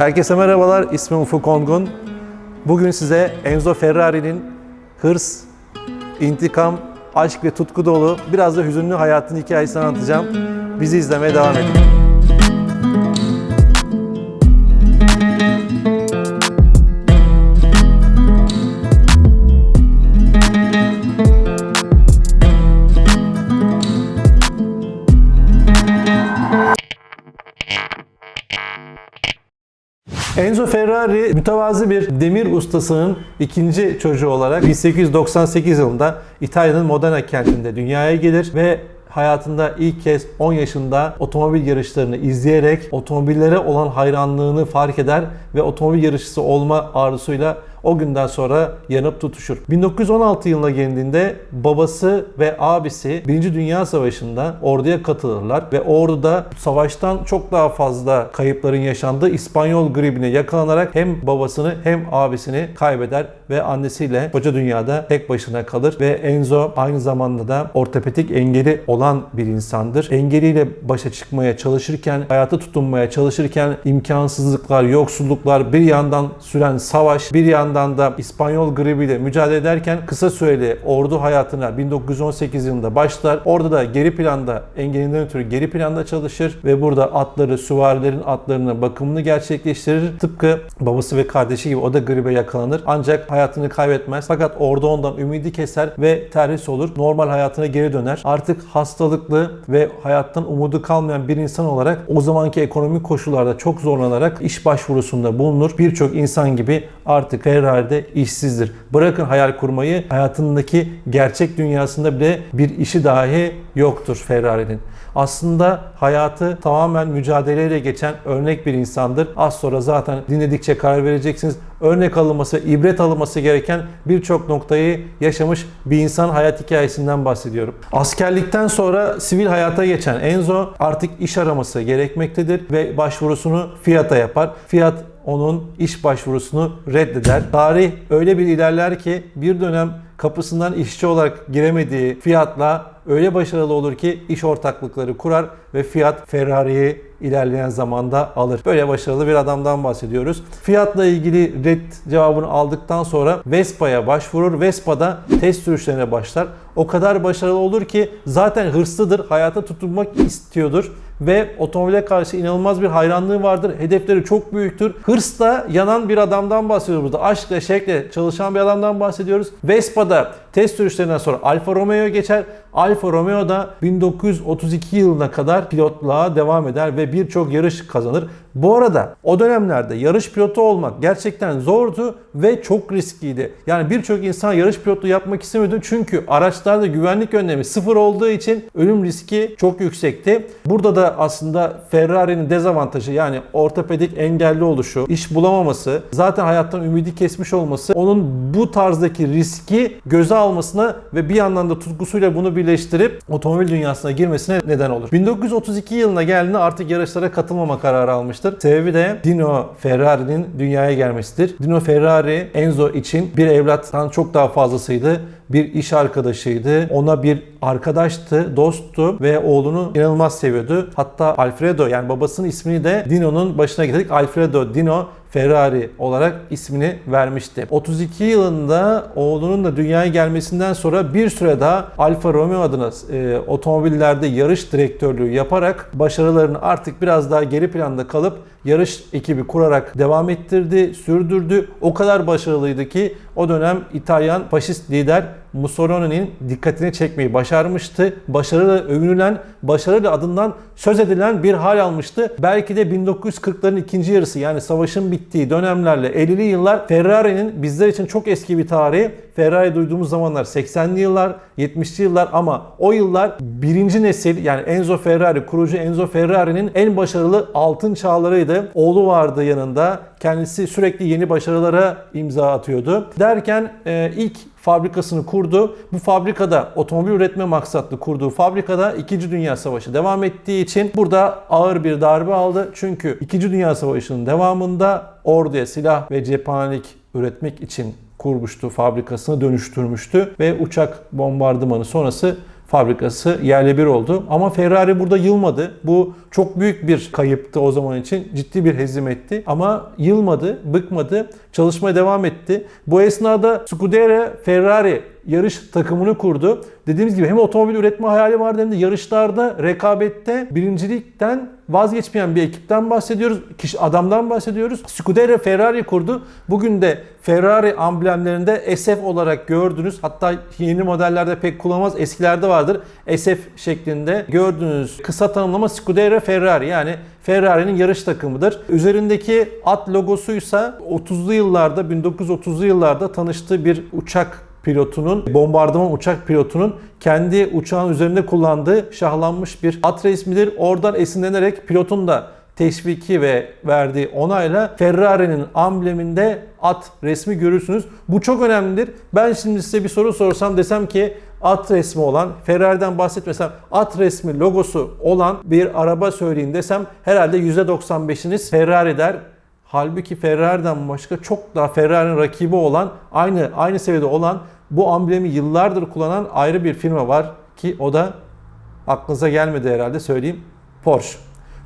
Herkese merhabalar, ismim Ufuk Ongun. Bugün size Enzo Ferrari'nin hırs, intikam, aşk ve tutku dolu biraz da hüzünlü hayatın hikayesini anlatacağım. Bizi izlemeye devam edin. Enzo Ferrari mütevazı bir demir ustasının ikinci çocuğu olarak 1898 yılında İtalya'nın Modena kentinde dünyaya gelir ve hayatında ilk kez 10 yaşında otomobil yarışlarını izleyerek otomobillere olan hayranlığını fark eder ve otomobil yarışçısı olma arzusuyla o günden sonra yanıp tutuşur. 1916 yılına geldiğinde babası ve abisi 1. Dünya Savaşı'nda orduya katılırlar ve orduda savaştan çok daha fazla kayıpların yaşandığı İspanyol gribine yakalanarak hem babasını hem abisini kaybeder ve annesiyle koca dünyada tek başına kalır ve Enzo aynı zamanda da ortopedik engeli olan bir insandır. Engeliyle başa çıkmaya çalışırken, hayata tutunmaya çalışırken imkansızlıklar, yoksulluklar, bir yandan süren savaş, bir yandan da İspanyol gribiyle mücadele ederken kısa süreli ordu hayatına 1918 yılında başlar. Orada da geri planda engelinden ötürü geri planda çalışır ve burada atları, süvarilerin atlarının bakımını gerçekleştirir. Tıpkı babası ve kardeşi gibi o da gribe yakalanır. Ancak hayatını kaybetmez. Fakat orada ondan ümidi keser ve terhis olur. Normal hayatına geri döner. Artık hastalıklı ve hayattan umudu kalmayan bir insan olarak o zamanki ekonomik koşullarda çok zorlanarak iş başvurusunda bulunur. Birçok insan gibi artık Ferrari'de işsizdir. Bırakın hayal kurmayı, hayatındaki gerçek dünyasında bile bir işi dahi yoktur Ferrari'nin. Aslında hayatı tamamen mücadeleyle geçen örnek bir insandır. Az sonra zaten dinledikçe karar vereceksiniz. Örnek alınması, ibret alınması gereken birçok noktayı yaşamış bir insan hayat hikayesinden bahsediyorum. Askerlikten sonra sivil hayata geçen Enzo artık iş araması gerekmektedir ve başvurusunu Fiat'a yapar. Fiat onun iş başvurusunu reddeder. Tarih öyle bir ilerler ki bir dönem kapısından işçi olarak giremediği Fiat'la öyle başarılı olur ki iş ortaklıkları kurar ve Fiat Ferrari'yi ilerleyen zamanda alır. Böyle başarılı bir adamdan bahsediyoruz. Fiat'la ilgili red cevabını aldıktan sonra Vespa'ya başvurur. Vespa'da test sürüşlerine başlar. O kadar başarılı olur ki zaten hırslıdır, hayata tutunmak istiyordur ve otomobile karşı inanılmaz bir hayranlığı vardır. Hedefleri çok büyüktür. Hırsla yanan bir adamdan bahsediyoruz burada. Aşkla, şekle çalışan bir adamdan bahsediyoruz. Vespa'da test sürüşlerinden sonra Alfa Romeo geçer. Alfa Romeo da 1932 yılına kadar pilotluğa devam eder ve birçok yarış kazanır. Bu arada o dönemlerde yarış pilotu olmak gerçekten zordu ve çok riskliydi. Yani birçok insan yarış pilotluğu yapmak istemiyordu çünkü araçlarda güvenlik önlemi sıfır olduğu için ölüm riski çok yüksekti. Burada da aslında Ferrari'nin dezavantajı yani ortopedik engelli oluşu, iş bulamaması, zaten hayattan ümidi kesmiş olması onun bu tarzdaki riski göze almasına ve bir yandan da tutkusuyla bunu birleştirip otomobil dünyasına girmesine neden olur. 1932 yılına geldiğinde artık yarışlara katılmama kararı almıştır. Sebebi de Dino Ferrari'nin dünyaya gelmesidir. Dino Ferrari Enzo için bir evlattan çok daha fazlasıydı bir iş arkadaşıydı. Ona bir arkadaştı, dosttu ve oğlunu inanılmaz seviyordu. Hatta Alfredo yani babasının ismini de Dino'nun başına getirdik. Alfredo Dino Ferrari olarak ismini vermişti. 32 yılında oğlunun da dünyaya gelmesinden sonra bir süre daha Alfa Romeo adına e, otomobillerde yarış direktörlüğü yaparak başarılarını artık biraz daha geri planda kalıp yarış ekibi kurarak devam ettirdi, sürdürdü. O kadar başarılıydı ki o dönem İtalyan faşist lider Mussolini'nin dikkatini çekmeyi başarmıştı. Başarıyla övünülen, başarıyla adından söz edilen bir hal almıştı. Belki de 1940'ların ikinci yarısı yani savaşın bittiği dönemlerle 50'li yıllar Ferrari'nin bizler için çok eski bir tarihi. Ferrari duyduğumuz zamanlar 80'li yıllar, 70'li yıllar ama o yıllar birinci nesil yani Enzo Ferrari, kurucu Enzo Ferrari'nin en başarılı altın çağlarıydı. Oğlu vardı yanında. Kendisi sürekli yeni başarılara imza atıyordu. Derken e, ilk fabrikasını kurdu. Bu fabrikada otomobil üretme maksatlı kurduğu fabrikada 2. Dünya Savaşı devam ettiği için burada ağır bir darbe aldı. Çünkü 2. Dünya Savaşı'nın devamında orduya silah ve cephanelik üretmek için kurmuştu, fabrikasını dönüştürmüştü ve uçak bombardımanı sonrası fabrikası yerle bir oldu. Ama Ferrari burada yılmadı. Bu çok büyük bir kayıptı o zaman için. Ciddi bir hezimetti. Ama yılmadı, bıkmadı. Çalışmaya devam etti. Bu esnada Scuderia Ferrari yarış takımını kurdu. Dediğimiz gibi hem otomobil üretme hayali vardı hem de yarışlarda, rekabette birincilikten vazgeçmeyen bir ekipten bahsediyoruz. Kişi adamdan bahsediyoruz. Scuderia Ferrari kurdu. Bugün de Ferrari amblemlerinde SF olarak gördünüz. Hatta yeni modellerde pek kullanılmaz. Eskilerde vardır. SF şeklinde gördüğünüz kısa tanımlama Scuderia Ferrari. Yani Ferrari'nin yarış takımıdır. Üzerindeki at logosuysa 30'lu yıllarda 1930'lu yıllarda tanıştığı bir uçak pilotunun, bombardıman uçak pilotunun kendi uçağın üzerinde kullandığı şahlanmış bir at resmidir. Oradan esinlenerek pilotun da teşviki ve verdiği onayla Ferrari'nin ambleminde at resmi görürsünüz. Bu çok önemlidir. Ben şimdi size bir soru sorsam desem ki at resmi olan, Ferrari'den bahsetmesem at resmi logosu olan bir araba söyleyin desem herhalde %95'iniz Ferrari der. Halbuki Ferrari'den başka çok daha Ferrari'nin rakibi olan, aynı aynı seviyede olan bu amblemi yıllardır kullanan ayrı bir firma var ki o da aklınıza gelmedi herhalde söyleyeyim. Porsche.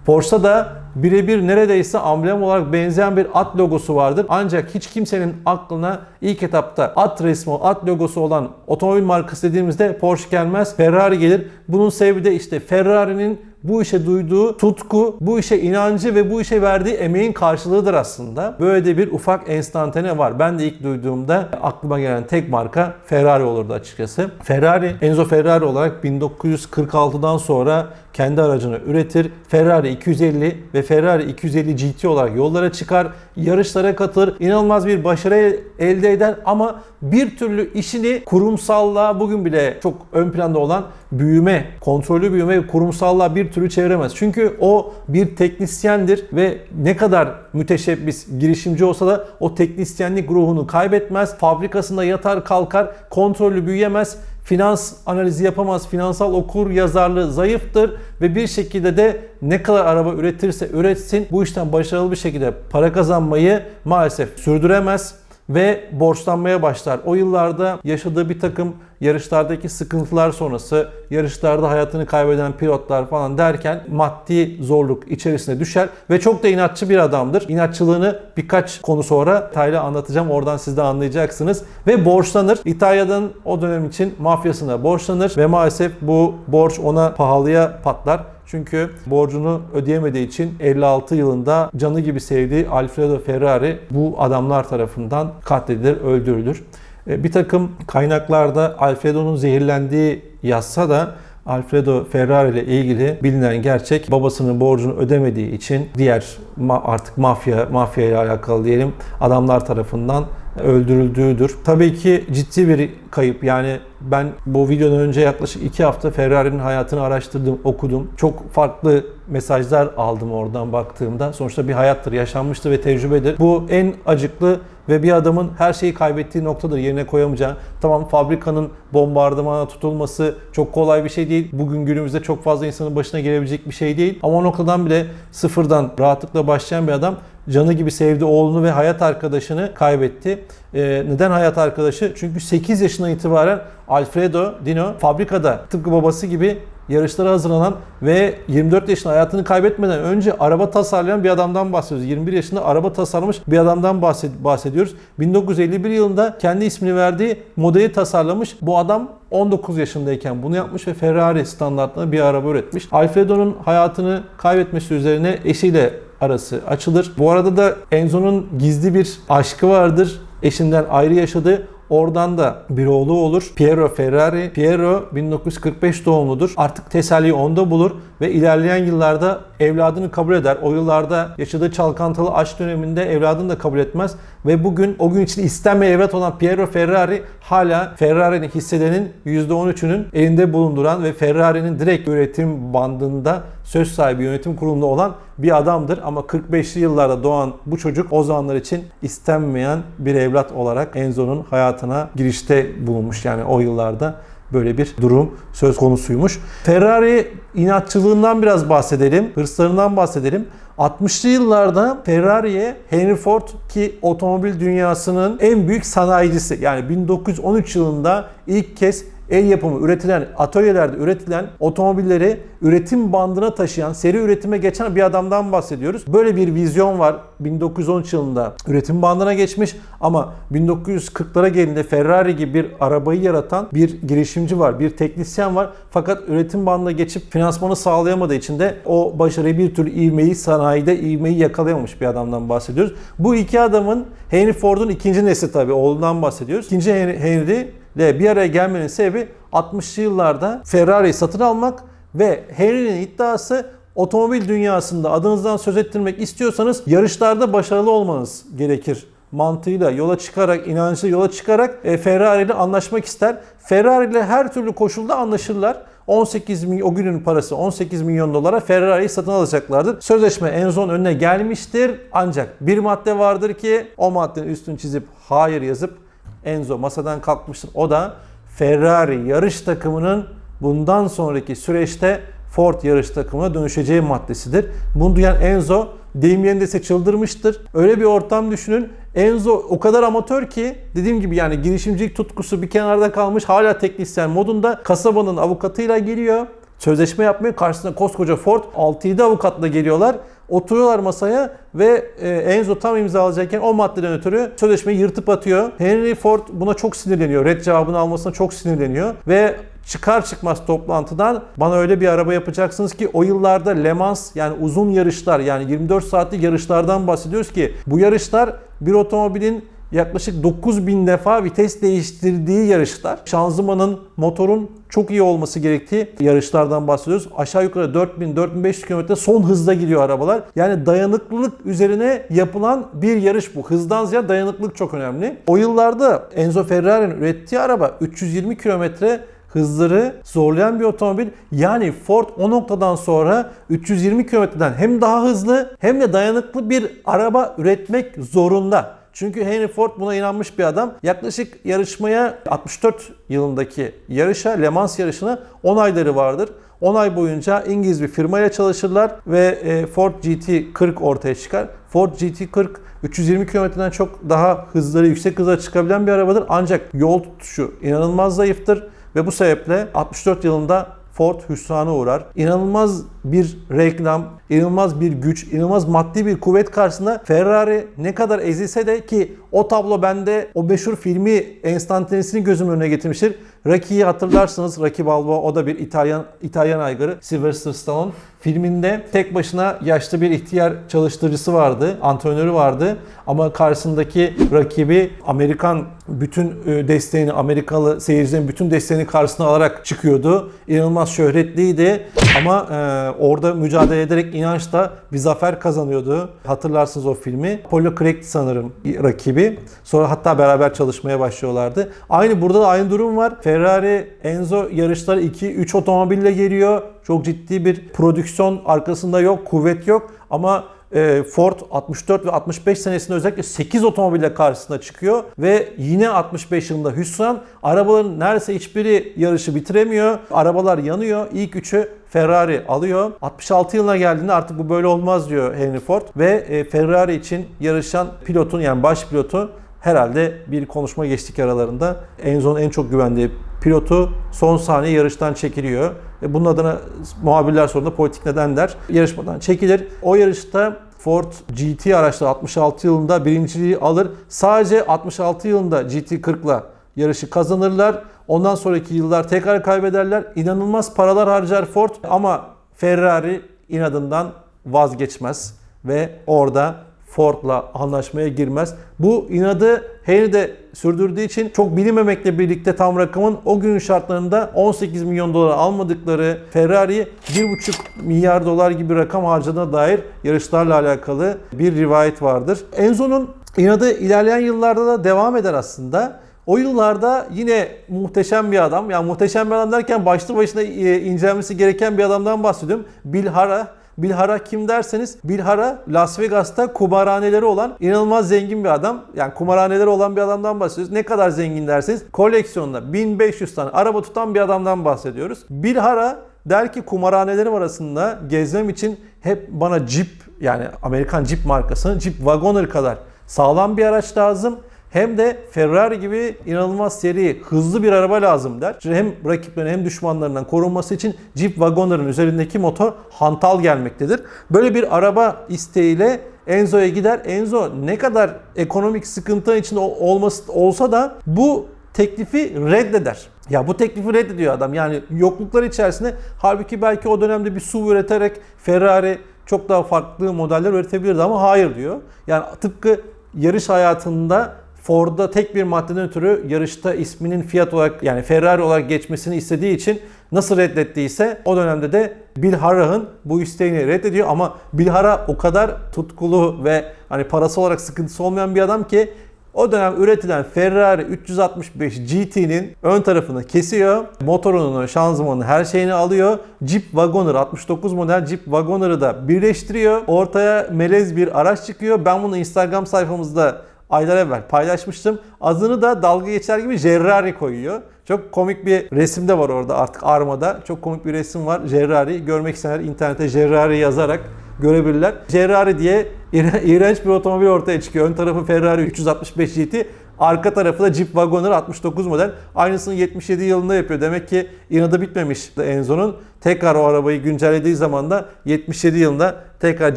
Porsche'da da birebir neredeyse amblem olarak benzeyen bir at logosu vardır. Ancak hiç kimsenin aklına ilk etapta at resmi, at logosu olan otomobil markası dediğimizde Porsche gelmez, Ferrari gelir. Bunun sebebi de işte Ferrari'nin bu işe duyduğu tutku, bu işe inancı ve bu işe verdiği emeğin karşılığıdır aslında. Böyle de bir ufak enstantane var. Ben de ilk duyduğumda aklıma gelen tek marka Ferrari olurdu açıkçası. Ferrari, Enzo Ferrari olarak 1946'dan sonra kendi aracını üretir. Ferrari 250 ve Ferrari 250 GT olarak yollara çıkar, yarışlara katılır, inanılmaz bir başarı elde eder ama bir türlü işini kurumsallığa bugün bile çok ön planda olan büyüme, kontrollü büyüme ve kurumsallığa bir türlü çeviremez. Çünkü o bir teknisyendir ve ne kadar müteşebbis, girişimci olsa da o teknisyenlik ruhunu kaybetmez. Fabrikasında yatar kalkar, kontrollü büyüyemez finans analizi yapamaz, finansal okur yazarlığı zayıftır ve bir şekilde de ne kadar araba üretirse üretsin bu işten başarılı bir şekilde para kazanmayı maalesef sürdüremez ve borçlanmaya başlar. O yıllarda yaşadığı bir takım yarışlardaki sıkıntılar sonrası yarışlarda hayatını kaybeden pilotlar falan derken maddi zorluk içerisine düşer ve çok da inatçı bir adamdır. İnatçılığını birkaç konu sonra detaylı anlatacağım. Oradan siz de anlayacaksınız. Ve borçlanır. İtalya'dan o dönem için mafyasına borçlanır ve maalesef bu borç ona pahalıya patlar. Çünkü borcunu ödeyemediği için 56 yılında canı gibi sevdiği Alfredo Ferrari bu adamlar tarafından katledilir, öldürülür. Bir takım kaynaklarda Alfredo'nun zehirlendiği yazsa da Alfredo Ferrari ile ilgili bilinen gerçek babasının borcunu ödemediği için diğer artık mafya mafya ile alakalı diyelim adamlar tarafından öldürüldüğüdür. Tabii ki ciddi bir kayıp. Yani ben bu videodan önce yaklaşık 2 hafta Ferrari'nin hayatını araştırdım, okudum. Çok farklı mesajlar aldım oradan baktığımda. Sonuçta bir hayattır, yaşanmıştır ve tecrübedir. Bu en acıklı ve bir adamın her şeyi kaybettiği noktadır. Yerine koyamayacağı. Tamam fabrikanın bombardımana tutulması çok kolay bir şey değil. Bugün günümüzde çok fazla insanın başına gelebilecek bir şey değil. Ama o noktadan bile sıfırdan rahatlıkla başlayan bir adam canı gibi sevdiği oğlunu ve hayat arkadaşını kaybetti. Ee, neden hayat arkadaşı? Çünkü 8 yaşından itibaren Alfredo Dino fabrikada tıpkı babası gibi yarışlara hazırlanan ve 24 yaşında hayatını kaybetmeden önce araba tasarlayan bir adamdan bahsediyoruz. 21 yaşında araba tasarlamış bir adamdan bahsediyoruz. 1951 yılında kendi ismini verdiği modeli tasarlamış. Bu adam 19 yaşındayken bunu yapmış ve Ferrari standartında bir araba üretmiş. Alfredo'nun hayatını kaybetmesi üzerine eşiyle arası açılır. Bu arada da Enzo'nun gizli bir aşkı vardır. Eşinden ayrı yaşadığı Oradan da bir oğlu olur. Piero Ferrari. Piero 1945 doğumludur. Artık teselli onda bulur ve ilerleyen yıllarda evladını kabul eder. O yıllarda yaşadığı çalkantılı aşk döneminde evladını da kabul etmez ve bugün o gün için istenmeyen evlat olan Piero Ferrari hala Ferrari'nin hisselerinin %13'ünün elinde bulunduran ve Ferrari'nin direkt üretim bandında söz sahibi yönetim kurulunda olan bir adamdır. Ama 45'li yıllarda doğan bu çocuk o zamanlar için istenmeyen bir evlat olarak Enzo'nun hayatına girişte bulunmuş. Yani o yıllarda böyle bir durum söz konusuymuş. Ferrari inatçılığından biraz bahsedelim, hırslarından bahsedelim. 60'lı yıllarda Ferrari'ye Henry Ford ki otomobil dünyasının en büyük sanayicisi yani 1913 yılında ilk kez el yapımı üretilen, atölyelerde üretilen otomobilleri üretim bandına taşıyan, seri üretime geçen bir adamdan bahsediyoruz. Böyle bir vizyon var. 1913 yılında üretim bandına geçmiş ama 1940'lara gelince Ferrari gibi bir arabayı yaratan bir girişimci var, bir teknisyen var. Fakat üretim bandına geçip finansmanı sağlayamadığı için de o başarıyı bir türlü ivmeyi sanayide ivmeyi yakalayamamış bir adamdan bahsediyoruz. Bu iki adamın Henry Ford'un ikinci nesli tabii oğlundan bahsediyoruz. İkinci Henry, Henry ile bir araya gelmenin sebebi 60'lı yıllarda Ferrari'yi satın almak ve Henry'nin iddiası otomobil dünyasında adınızdan söz ettirmek istiyorsanız yarışlarda başarılı olmanız gerekir mantığıyla yola çıkarak, inancıyla yola çıkarak e, Ferrari ile anlaşmak ister. Ferrari ile her türlü koşulda anlaşırlar. 18 milyon, o günün parası 18 milyon dolara Ferrari'yi satın alacaklardır. Sözleşme Enzo'nun önüne gelmiştir. Ancak bir madde vardır ki o maddenin üstünü çizip hayır yazıp Enzo masadan kalkmıştır. O da Ferrari yarış takımının bundan sonraki süreçte Ford yarış takımına dönüşeceği maddesidir. Bunu duyan Enzo deyim yerindeyse çıldırmıştır. Öyle bir ortam düşünün. Enzo o kadar amatör ki dediğim gibi yani girişimcilik tutkusu bir kenarda kalmış. Hala teknisyen modunda kasabanın avukatıyla geliyor. Sözleşme yapmaya karşısında koskoca Ford 6-7 avukatla geliyorlar. Oturuyorlar masaya ve e, Enzo tam imzalayacakken o maddeden ötürü sözleşmeyi yırtıp atıyor. Henry Ford buna çok sinirleniyor. Red cevabını almasına çok sinirleniyor ve çıkar çıkmaz toplantıdan bana öyle bir araba yapacaksınız ki o yıllarda Le Mans yani uzun yarışlar yani 24 saatlik yarışlardan bahsediyoruz ki bu yarışlar bir otomobilin yaklaşık 9000 defa vites değiştirdiği yarışlar. Şanzımanın, motorun çok iyi olması gerektiği yarışlardan bahsediyoruz. Aşağı yukarı 4000-4500 km son hızda gidiyor arabalar. Yani dayanıklılık üzerine yapılan bir yarış bu. Hızdan ziyade dayanıklılık çok önemli. O yıllarda Enzo Ferrari'nin ürettiği araba 320 kilometre hızları zorlayan bir otomobil. Yani Ford o noktadan sonra 320 kilometreden hem daha hızlı hem de dayanıklı bir araba üretmek zorunda. Çünkü Henry Ford buna inanmış bir adam. Yaklaşık yarışmaya 64 yılındaki yarışa, Le Mans yarışına 10 ayları vardır. 10 ay boyunca İngiliz bir firmayla çalışırlar ve e, Ford GT40 ortaya çıkar. Ford GT40 320 kilometreden çok daha hızları yüksek hızlara çıkabilen bir arabadır. Ancak yol tutuşu inanılmaz zayıftır ve bu sebeple 64 yılında Ford hüsrana uğrar. İnanılmaz bir reklam, inanılmaz bir güç, inanılmaz maddi bir kuvvet karşısında Ferrari ne kadar ezilse de ki o tablo bende o meşhur filmi enstantanesini gözümün önüne getirmiştir. Rocky'yi hatırlarsınız. Rocky Balboa o da bir İtalyan İtalyan aygırı. Sylvester Stallone filminde tek başına yaşlı bir ihtiyar çalıştırıcısı vardı, antrenörü vardı ama karşısındaki rakibi Amerikan bütün e, desteğini, Amerikalı seyircilerin bütün desteğini karşısına alarak çıkıyordu. İnanılmaz şöhretliydi ama e, orada mücadele ederek inançla bir zafer kazanıyordu. Hatırlarsınız o filmi. Apollo Creed sanırım rakibi. Sonra hatta beraber çalışmaya başlıyorlardı. Aynı burada da aynı durum var. Ferrari Enzo yarışları 2-3 otomobille geliyor. Çok ciddi bir prodüksiyon arkasında yok, kuvvet yok ama e, Ford 64 ve 65 senesinde özellikle 8 otomobille karşısına çıkıyor ve yine 65 yılında hüsran. Arabaların neredeyse hiçbiri yarışı bitiremiyor. Arabalar yanıyor. İlk üçü Ferrari alıyor. 66 yılına geldiğinde artık bu böyle olmaz diyor Henry Ford ve e, Ferrari için yarışan pilotun yani baş pilotu herhalde bir konuşma geçtik aralarında. Enzo'nun en çok güvendiği pilotu son saniye yarıştan çekiliyor. Bunun adına muhabirler sorduğunda politik nedenler yarışmadan çekilir. O yarışta Ford GT araçları 66 yılında birinciliği alır. Sadece 66 yılında GT40'la yarışı kazanırlar. Ondan sonraki yıllar tekrar kaybederler. İnanılmaz paralar harcar Ford ama Ferrari inadından vazgeçmez ve orada Ford'la anlaşmaya girmez. Bu inadı Henry de sürdürdüğü için çok bilinmemekle birlikte tam rakamın o günün şartlarında 18 milyon dolar almadıkları Ferrari'yi 1,5 milyar dolar gibi rakam harcadığına dair yarışlarla alakalı bir rivayet vardır. Enzo'nun inadı ilerleyen yıllarda da devam eder aslında. O yıllarda yine muhteşem bir adam. Yani muhteşem bir adam derken başlı başına e, incelenmesi gereken bir adamdan bahsediyorum. Bill Hara. Bilhara kim derseniz Bilhara Las Vegas'ta kumarhaneleri olan inanılmaz zengin bir adam. Yani kumarhaneleri olan bir adamdan bahsediyoruz. Ne kadar zengin derseniz koleksiyonda 1500 tane araba tutan bir adamdan bahsediyoruz. Bilhara der ki kumarhanelerim arasında gezmem için hep bana Jeep yani Amerikan Jeep markasının Jeep Wagoner kadar sağlam bir araç lazım. Hem de Ferrari gibi inanılmaz seri, hızlı bir araba lazım der. İşte hem rakiplerine hem düşmanlarından korunması için Jeep Wagoner'ın üzerindeki motor hantal gelmektedir. Böyle bir araba isteğiyle Enzo'ya gider. Enzo ne kadar ekonomik sıkıntı içinde olması olsa da bu teklifi reddeder. Ya bu teklifi reddediyor adam. Yani yokluklar içerisinde halbuki belki o dönemde bir SUV üreterek Ferrari çok daha farklı modeller üretebilirdi ama hayır diyor. Yani tıpkı yarış hayatında Ford'da tek bir maddeden ötürü yarışta isminin fiyat olarak yani Ferrari olarak geçmesini istediği için nasıl reddettiyse o dönemde de Bill Harrah'ın bu isteğini reddediyor ama Bill Harrah o kadar tutkulu ve hani parası olarak sıkıntısı olmayan bir adam ki o dönem üretilen Ferrari 365 GT'nin ön tarafını kesiyor. Motorunu, şanzımanını, her şeyini alıyor. Jeep Wagoner 69 model Jeep Wagoner'ı da birleştiriyor. Ortaya melez bir araç çıkıyor. Ben bunu Instagram sayfamızda aylar evvel paylaşmıştım. Adını da dalga geçer gibi Ferrari koyuyor. Çok komik bir resim de var orada artık armada. Çok komik bir resim var. Ferrari görmek isteyenler internete Ferrari yazarak görebilirler. Ferrari diye iğrenç bir otomobil ortaya çıkıyor. Ön tarafı Ferrari 365 GT, arka tarafı da Jeep Wagoner 69 model. Aynısını 77 yılında yapıyor. Demek ki inadı bitmemiş Enzo'nun. Tekrar o arabayı güncellediği zaman da 77 yılında tekrar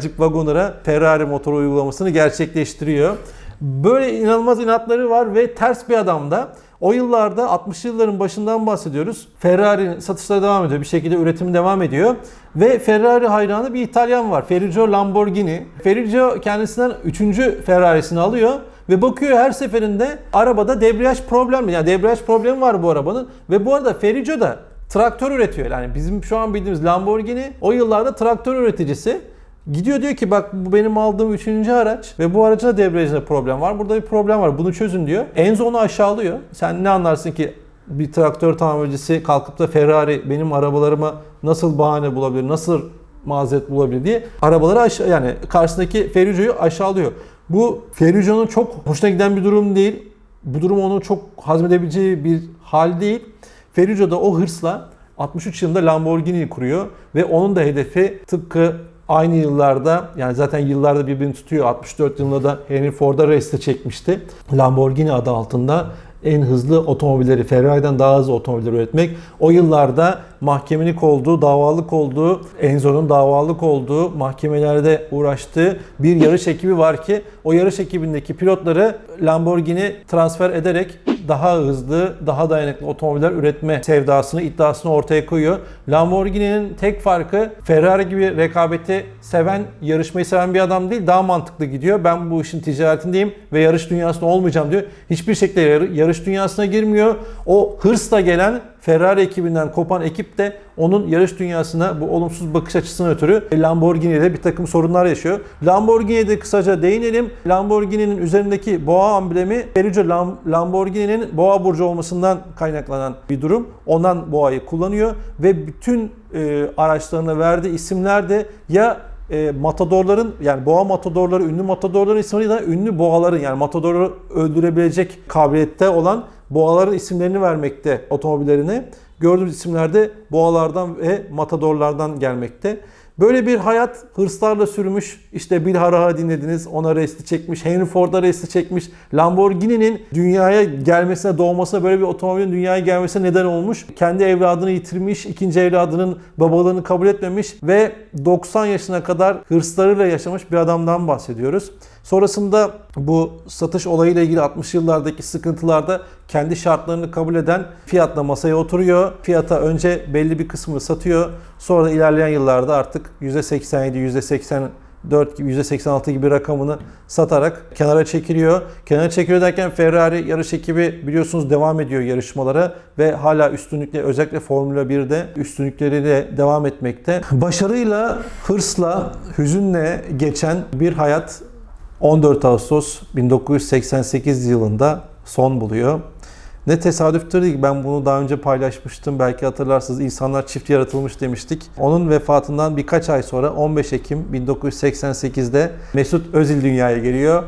Jeep Wagoner'a Ferrari motoru uygulamasını gerçekleştiriyor. Böyle inanılmaz inatları var ve ters bir adam da. O yıllarda 60'lı yılların başından bahsediyoruz. Ferrari satışları devam ediyor. Bir şekilde üretim devam ediyor. Ve Ferrari hayranı bir İtalyan var. Ferruccio Lamborghini. Ferruccio kendisinden 3. Ferrari'sini alıyor ve bakıyor her seferinde arabada debriyaj problemi yani debriyaj problemi var bu arabanın ve bu arada Ferruccio da traktör üretiyor. Yani bizim şu an bildiğimiz Lamborghini o yıllarda traktör üreticisi. Gidiyor diyor ki bak bu benim aldığım üçüncü araç ve bu aracın da debriyajında problem var. Burada bir problem var. Bunu çözün diyor. Enzo onu aşağılıyor. Sen ne anlarsın ki bir traktör tamircisi kalkıp da Ferrari benim arabalarıma nasıl bahane bulabilir, nasıl mazeret bulabilir diye arabaları aşağı yani karşısındaki Ferruccio'yu aşağılıyor. Bu Ferruccio'nun çok hoşuna giden bir durum değil. Bu durum onun çok hazmedebileceği bir hal değil. Ferruccio da o hırsla 63 yılında Lamborghini kuruyor ve onun da hedefi tıpkı Aynı yıllarda yani zaten yıllarda birbirini tutuyor. 64 yılında da Henry Ford'a race'te çekmişti. Lamborghini adı altında en hızlı otomobilleri, Ferrari'den daha hızlı otomobiller üretmek. O yıllarda mahkemelik olduğu, davalık olduğu, Enzo'nun davalık olduğu, mahkemelerde uğraştığı bir yarış ekibi var ki o yarış ekibindeki pilotları Lamborghini transfer ederek daha hızlı, daha dayanıklı otomobiller üretme sevdasını, iddiasını ortaya koyuyor. Lamborghini'nin tek farkı Ferrari gibi rekabeti seven, yarışmayı seven bir adam değil. Daha mantıklı gidiyor. Ben bu işin ticaretindeyim ve yarış dünyasında olmayacağım diyor. Hiçbir şekilde yarış dünyasına girmiyor. O hırsla gelen Ferrari ekibinden kopan ekip de onun yarış dünyasına bu olumsuz bakış açısına ötürü Lamborghini'de bir takım sorunlar yaşıyor. Lamborghini'de kısaca değinelim. Lamborghini'nin üzerindeki boğa amblemi Ferruccio Lamborghini'nin boğa burcu olmasından kaynaklanan bir durum. Ondan boğayı kullanıyor ve bütün e, araçlarına verdiği isimler de ya e, matadorların yani boğa matadorları, ünlü matadorların isimleri de ünlü boğaların yani matadoru öldürebilecek kabiliyette olan boğaların isimlerini vermekte otomobillerine. Gördüğümüz isimlerde boğalardan ve matadorlardan gelmekte. Böyle bir hayat hırslarla sürmüş. İşte Bill Haraha dinlediniz. Ona resti çekmiş. Henry Ford'a resti çekmiş. Lamborghini'nin dünyaya gelmesine, doğmasına böyle bir otomobilin dünyaya gelmesine neden olmuş. Kendi evladını yitirmiş. ikinci evladının babalığını kabul etmemiş ve 90 yaşına kadar hırslarıyla yaşamış bir adamdan bahsediyoruz. Sonrasında bu satış olayıyla ilgili 60 yıllardaki sıkıntılarda kendi şartlarını kabul eden fiyatla masaya oturuyor. Fiyata önce belli bir kısmını satıyor. Sonra ilerleyen yıllarda artık %87, %84 gibi %86 gibi rakamını satarak kenara çekiliyor. Kenara çekiliyor derken Ferrari yarış ekibi biliyorsunuz devam ediyor yarışmalara ve hala üstünlükle özellikle Formula 1'de üstünlükleriyle devam etmekte. Başarıyla, hırsla, hüzünle geçen bir hayat 14 Ağustos 1988 yılında son buluyor. Ne tesadüftür değil ben bunu daha önce paylaşmıştım. Belki hatırlarsınız insanlar çift yaratılmış demiştik. Onun vefatından birkaç ay sonra 15 Ekim 1988'de Mesut Özil dünyaya geliyor.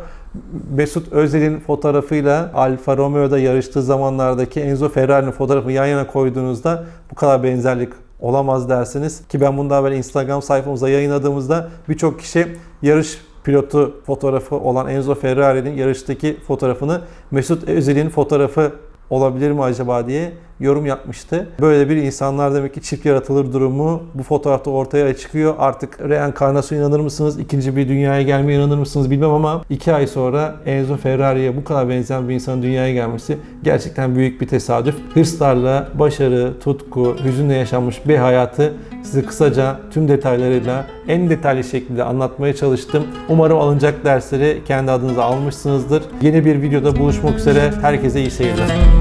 Mesut Özil'in fotoğrafıyla Alfa Romeo'da yarıştığı zamanlardaki Enzo Ferrari'nin fotoğrafını yan yana koyduğunuzda bu kadar benzerlik olamaz dersiniz. Ki ben bunu daha böyle Instagram sayfamıza yayınladığımızda birçok kişi yarış pilotu fotoğrafı olan Enzo Ferrari'nin yarıştaki fotoğrafını Mesut Özil'in fotoğrafı olabilir mi acaba diye yorum yapmıştı. Böyle bir insanlar demek ki çift yaratılır durumu bu fotoğrafta ortaya çıkıyor. Artık reenkarnasyona inanır mısınız? İkinci bir dünyaya gelmeye inanır mısınız bilmem ama iki ay sonra Enzo Ferrari'ye bu kadar benzeyen bir insanın dünyaya gelmesi gerçekten büyük bir tesadüf. Hırslarla, başarı, tutku, hüzünle yaşanmış bir hayatı size kısaca tüm detaylarıyla en detaylı şekilde anlatmaya çalıştım. Umarım alınacak dersleri kendi adınıza almışsınızdır. Yeni bir videoda buluşmak üzere. Herkese iyi seyirler.